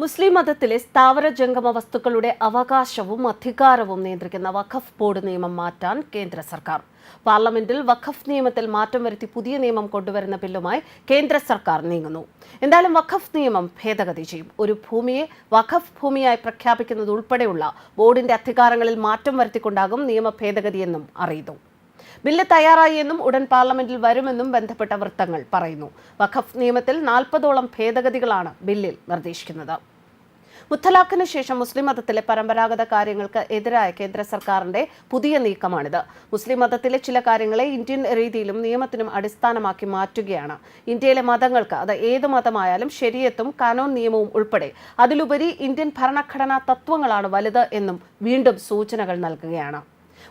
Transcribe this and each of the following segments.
മുസ്ലിം മതത്തിലെ സ്ഥാവര ജംഗമ വസ്തുക്കളുടെ അവകാശവും അധികാരവും നിയന്ത്രിക്കുന്ന വഖഫ് ബോർഡ് നിയമം മാറ്റാൻ കേന്ദ്ര സർക്കാർ. പാർലമെന്റിൽ വഖഫ് നിയമത്തിൽ മാറ്റം വരുത്തി പുതിയ നിയമം കൊണ്ടുവരുന്ന ബില്ലുമായി കേന്ദ്ര സർക്കാർ നീങ്ങുന്നു. എന്തായാലും വഖഫ് നിയമം ഭേദഗതി ചെയ്യും. ഒരു ഭൂമിയെ വഖഫ് ഭൂമിയായി പ്രഖ്യാപിക്കുന്നത് ഉൾപ്പെടെയുള്ള ബോർഡിന്റെ അധികാരങ്ങളിൽ മാറ്റം വരുത്തിക്കൊണ്ടാകും നിയമ ഭേദഗതിയെന്നും അറിയുന്നു. ബില്ല് തയ്യാറായി എന്നും ഉടൻ പാർലമെന്റിൽ വരുമെന്നും ബന്ധപ്പെട്ട വൃത്തങ്ങൾ പറയുന്നു. വഖഫ് നിയമത്തിൽ നാൽപ്പതോളം ഭേദഗതികളാണ് ബില്ലിൽ നിർദ്ദേശിക്കുന്നത്. മുത്തലാഖിന് ശേഷം മുസ്ലിം മതത്തിലെ പരമ്പരാഗത കാര്യങ്ങൾക്ക് എതിരായ കേന്ദ്ര സർക്കാരിന്റെ പുതിയ നീക്കമാണിത്. മുസ്ലിം മതത്തിലെ ചില കാര്യങ്ങളെ ഇന്ത്യൻ രീതിയിലും നിയമത്തിനും അടിസ്ഥാനമാക്കി മാറ്റുകയാണ്. ഇന്ത്യയിലെ മതങ്ങൾക്ക് അത് ഏത് മതമായാലും ശരിയത്തും കാനോൻ നിയമവും ഉൾപ്പെടെ അതിലുപരി ഇന്ത്യൻ ഭരണഘടനാ തത്വങ്ങളാണ് വലുത് എന്നും വീണ്ടും സൂചനകൾ നൽകുകയാണ്.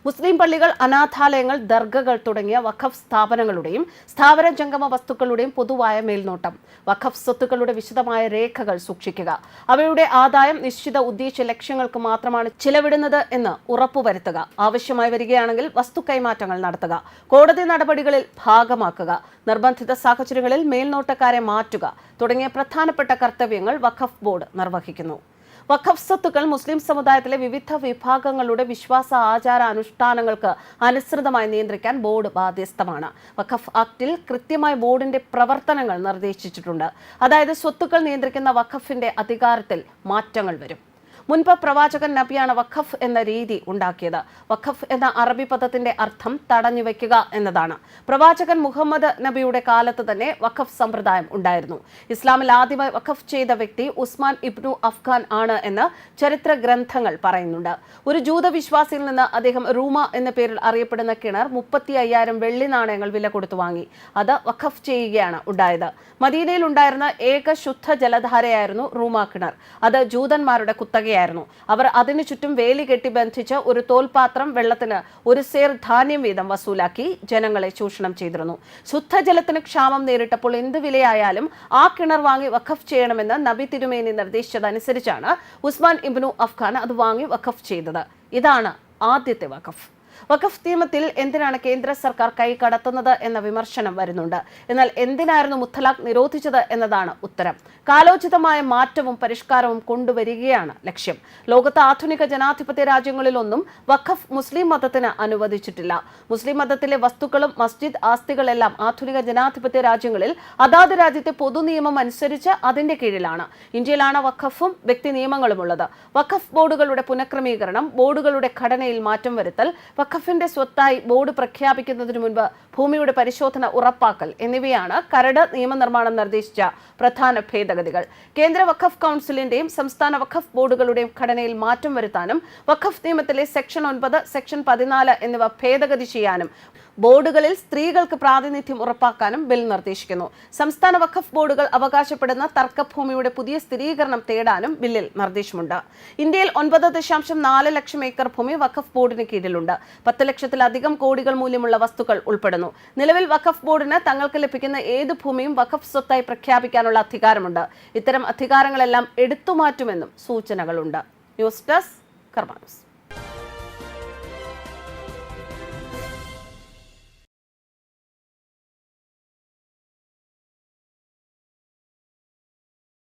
മുസ്ലിം പള്ളികൾ അനാഥാലയങ്ങൾ ദർഗകൾ തുടങ്ങിയ വഖഫ് സ്ഥാപനങ്ങളുടെയും സ്ഥാപന ജംഗമ വസ്തുക്കളുടെയും പൊതുവായ മേൽനോട്ടം. വഖഫ് സ്വത്തുക്കളുടെ വിശദമായ രേഖകൾ സൂക്ഷിക്കുക. അവയുടെ ആദായം നിശ്ചിത ഉദ്ദേശ ലക്ഷ്യങ്ങൾക്ക് മാത്രമാണ് ചിലവിടുന്നത് എന്ന് ഉറപ്പുവരുത്തുക. ആവശ്യമായി വരികയാണെങ്കിൽ വസ്തു കൈമാറ്റങ്ങൾ നടത്തുക. കോടതി നടപടികളിൽ ഭാഗമാക്കുക. നിർബന്ധിത സാഹചര്യങ്ങളിൽ മേൽനോട്ടക്കാരെ മാറ്റുക തുടങ്ങിയ പ്രധാനപ്പെട്ട കർത്തവ്യങ്ങൾ വഖഫ് ബോർഡ് നിർവഹിക്കുന്നു. വഖഫ് സ്വത്തുക്കൾ മുസ്ലിം സമുദായത്തിലെ വിവിധ വിഭാഗങ്ങളുടെ വിശ്വാസ ആചാര അനുഷ്ഠാനങ്ങൾക്ക് അനുസൃതമായി നിയന്ത്രിക്കാൻ ബോർഡ് ബാധ്യസ്ഥമാണ്. വഖഫ് ആക്ടിൽ കൃത്യമായി ബോർഡിന്റെ പ്രവർത്തനങ്ങൾ നിർദ്ദേശിച്ചിട്ടുണ്ട്. അതായത് സ്വത്തുക്കൾ നിയന്ത്രിക്കുന്ന വഖഫിന്റെ അധികാരത്തിൽ മാറ്റങ്ങൾ വരും. മുൻപ് പ്രവാചകൻ നബിയാണ് വഖഫ് എന്ന രീതി ഉണ്ടാക്കിയത്. വഖഫ് എന്ന അറബി പദത്തിന്റെ അർത്ഥം തടഞ്ഞു വെക്കുക എന്നതാണ്. പ്രവാചകൻ മുഹമ്മദ് നബിയുടെ കാലത്ത് തന്നെ വഖഫ് സമ്പ്രദായം ഉണ്ടായിരുന്നു. ഇസ്ലാമിൽ ആദ്യമായി വഖഫ് ചെയ്ത വ്യക്തി ഉസ്മാൻ ഇബ്നു അഫ്ഗാൻ ആണ് എന്ന് ചരിത്ര ഗ്രന്ഥങ്ങൾ പറയുന്നുണ്ട്. ഒരു ജൂത വിശ്വാസിയിൽ നിന്ന് അദ്ദേഹം റൂമ എന്ന പേരിൽ അറിയപ്പെടുന്ന കിണർ മുപ്പത്തി അയ്യായിരം വെള്ളി നാണയങ്ങൾ വില കൊടുത്തു വാങ്ങി. അത് വഖഫ് ചെയ്യുകയാണ് ഉണ്ടായത്. മദീനയിൽ ഉണ്ടായിരുന്ന ഏക ശുദ്ധ ജലധാരയായിരുന്നു റൂമ കിണർ. അത് ജൂതന്മാരുടെ കുത്തകയായിരുന്നു ആയിരുന്നു അവർ അതിനു ചുറ്റും വേലി കെട്ടി ബന്ധിച്ച് ഒരു തോൽപാത്രം വെള്ളത്തിന് ഒരു സേർ ധാന്യം വീതം വസൂലാക്കി ജനങ്ങളെ ചൂഷണം ചെയ്തിരുന്നു. ശുദ്ധജലത്തിന് ക്ഷാമം നേരിട്ടപ്പോൾ എന്ത് വിലയായാലും ആ കിണർ വാങ്ങി വഖഫ് ചെയ്യണമെന്ന് നബി തിരുമേനി നിർദ്ദേശിച്ചതനുസരിച്ചാണ് ഉസ്മാൻ ഇബ്നു അഫ്ഖാൻ അത് വാങ്ങി വഖഫ് ചെയ്തത്. ഇതാണ് ആദ്യത്തെ വഖഫ്. വഖഫ് നിയമത്തിൽ എന്തിനാണ് കേന്ദ്ര സർക്കാർ കൈ കടത്തുന്നത് എന്ന വിമർശനം വരുന്നുണ്ട്. എന്നാൽ എന്തിനായിരുന്നു മുത്തലാഖ് നിരോധിച്ചത് എന്നതാണ് ഉത്തരം. കാലോചിതമായ മാറ്റവും പരിഷ്കാരവും കൊണ്ടുവരികയാണ് ലക്ഷ്യം. ലോകത്ത് ആധുനിക ജനാധിപത്യ രാജ്യങ്ങളിലൊന്നും വഖഫ് മുസ്ലിം മതത്തിന് അനുവദിച്ചിട്ടില്ല. മുസ്ലിം മതത്തിലെ വസ്തുക്കളും മസ്ജിദ് ആസ്തികളെല്ലാം ആധുനിക ജനാധിപത്യ രാജ്യങ്ങളിൽ അതാത് രാജ്യത്തെ പൊതുനിയമം അനുസരിച്ച് അതിന്റെ കീഴിലാണ്. ഇന്ത്യയിലാണ് വഖഫും വ്യക്തി നിയമങ്ങളും ഉള്ളത് വഖഫ് ബോർഡുകളുടെ പുനഃക്രമീകരണം ബോർഡുകളുടെ ഘടനയിൽ മാറ്റം വരുത്തൽ വഖഫിന്റെ സ്വത്തായി ബോർഡ് പ്രഖ്യാപിക്കുന്നതിനു മുൻപ് ഭൂമിയുടെ പരിശോധന ഉറപ്പാക്കൽ എന്നിവയാണ് കരട് നിയമനിർമ്മാണം നിർദ്ദേശിച്ച പ്രധാന ഭേദഗതികൾ. കേന്ദ്ര വഖഫ് കൗൺസിലിന്റെയും സംസ്ഥാന വഖഫ് ബോർഡുകളുടെയും ഘടനയിൽ മാറ്റം വരുത്താനും വഖഫ് നിയമത്തിലെ സെക്ഷൻ ഒൻപത് സെക്ഷൻ പതിനാല് എന്നിവ ഭേദഗതി ചെയ്യാനും ബോർഡുകളിൽ സ്ത്രീകൾക്ക് പ്രാതിനിധ്യം ഉറപ്പാക്കാനും ബിൽ നിർദ്ദേശിക്കുന്നു. സംസ്ഥാന വഖഫ് ബോർഡുകൾ അവകാശപ്പെടുന്ന തർക്കഭൂമിയുടെ പുതിയ സ്ഥിരീകരണം തേടാനും ബില്ലിൽ നിർദ്ദേശമുണ്ട്. ഇന്ത്യയിൽ ഒൻപത് ദശാംശം നാല് ലക്ഷം ഏക്കർ ഭൂമി വഖഫ് ബോർഡിന് കീഴിലുണ്ട്. പത്ത് ലക്ഷത്തിലധികം കോടികൾ മൂല്യമുള്ള വസ്തുക്കൾ ഉൾപ്പെടുന്നു. നിലവിൽ വഖഫ് ബോർഡിന് തങ്ങൾക്ക് ലഭിക്കുന്ന ഏത് ഭൂമിയും വഖഫ് സ്വത്തായി പ്രഖ്യാപിക്കാനുള്ള അധികാരമുണ്ട്. ഇത്തരം അധികാരങ്ങളെല്ലാം എടുത്തുമാറ്റുമെന്നും സൂചനകളുണ്ട്. News desk കർമാനൂസ്